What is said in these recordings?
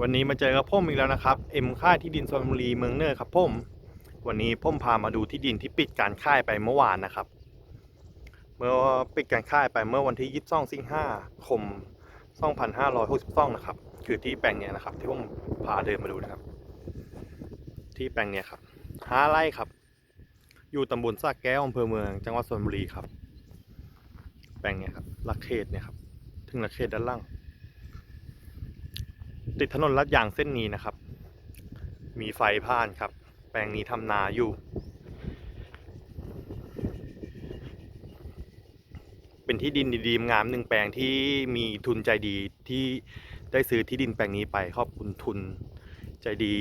วันนี้มาเจอกับพ่มอีกแล้วนะครับ เอ็มค่ายที่ดินชลบุรีเมืองเนอร์ครับพ่มวันนี้พ่มพามาดูที่ดินที่ปิดการค่ายไปเมื่อวานนะครับ เมื่อปิดการค่ายไปเมื่อวันที่22สิงหาคม2562นห้าร้อยหกสิบสองนะครับ คือที่แปลงเนี้ยนะครับ ที่ผมพาเดินมาดูนะครับ ที่แปลงเนี้ยครับห้าไร่ครับ อยู่ตำบลสากแก้วอำเภอเมือง จังหวัดชลบุรีครับ แปลงเนี้ยครับลักเขตเนี่ยครับ ถึงลักเขตด้านล่าง ติดถนนลาดยางเส้นนี้นะครับ มีไฟผ่านครับ แปลงนี้ทำนาอยู่ เป็นที่ดินดีๆงามหนึ่งแปลงที่มีทุนใจดีที่ได้ซื้อที่ดินแปลงนี้ไปขอบคุณทุนใจดี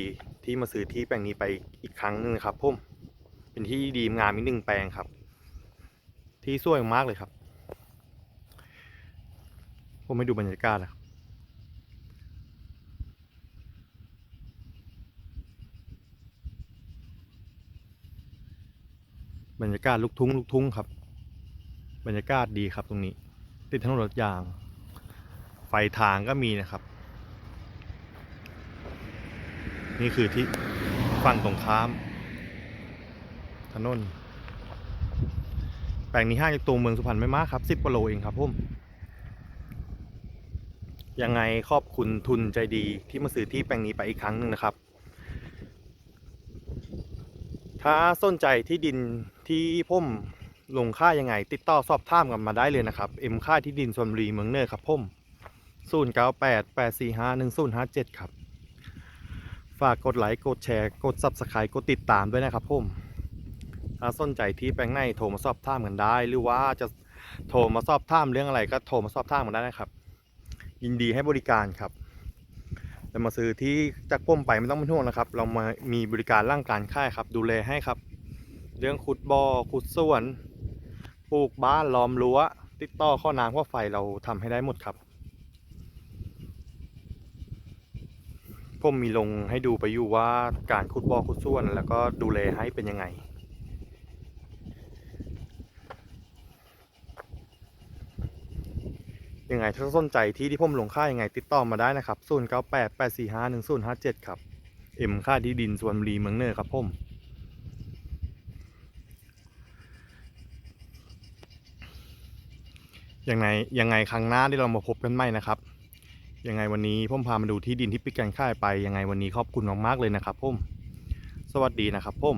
ที่มาซื้อที่แปลงนี้ไปอีกครั้งหนึงครับผมเป็นที่ดีงามอีกหนึ่งแปลงครับ ที่สวยมากเลยครับ ผมให้ดูบรรยากาศนะครับ บรรยากาศลูกทุ่งลูกทุ่งครับ บรรยากาศดีครับตรงนี้ ติดถนนรถยาง ไฟทางก็มีนะครับ นี่คือที่ฝั่งตรงข้าม ถนนแปลงนี้ห้างจากตัวเมืองสุพรรณไม่มากครับสิบกว่าโลเองครับผมยังไงขอบคุณทุนใจดีที่มาซื้อที่แปลงนี้ไปอีกครั้งหนึ่งนะครับ ถ้าสนใจที่ดิน ที่ผมลงค่ายังไง ติดต่อสอบถามกันมาได้เลยนะครับเอ็มค่าที่ดินชลบุรีเมืองเนอร์ครับผม0 9 8 8 4 5 1 0 5 7 ครับ ฝากกดไลค์กดแชร์กด Subscribe กดติดตามด้วยนะครับผมถ้าสนใจที่แปลงไหนโทรมาสอบถามกันได้ หรือว่าจะโทรมาสอบถามเรื่องอะไรก็โทรมาสอบถามกันได้นะครับ ยินดีให้บริการครับแต่มาซื้อที่จากป้มไปไม่ต้องเป็นห่วงนะครับ เรามามีบริการร่างการค่ายครับ ดูแลให้ครับ เรื่องขุดบ่อขุดสวนปลูกบ้านล้อมรั้ว ติดต่อข้อน้ำข้อไฟเราทำให้ได้หมดครับ ผมมีลงให้ดูไปอยู่ว่าการขุดบ่อขุดสวนแล้วก็ดูแลให้เป็นยังไงยังไงถ้าสนใจที่ที่ผมลงค่ายังไงติดต่อมาได้นะครับ 0 9 8 8 4 5 1 0 5 7 ครับ เอ็มค่าที่ดินสวนบุรีเมืองเนอร์ครับผม ยังไงยังไงครั้งหน้าที่เรามาพบกันใหม่นะครับ ยังไงวันนี้ผมพามาดูที่ดินที่ปิดการค่ายไป ยังไงวันนี้ขอบคุณมากๆเลยนะครับผมสวัสดีนะครับผม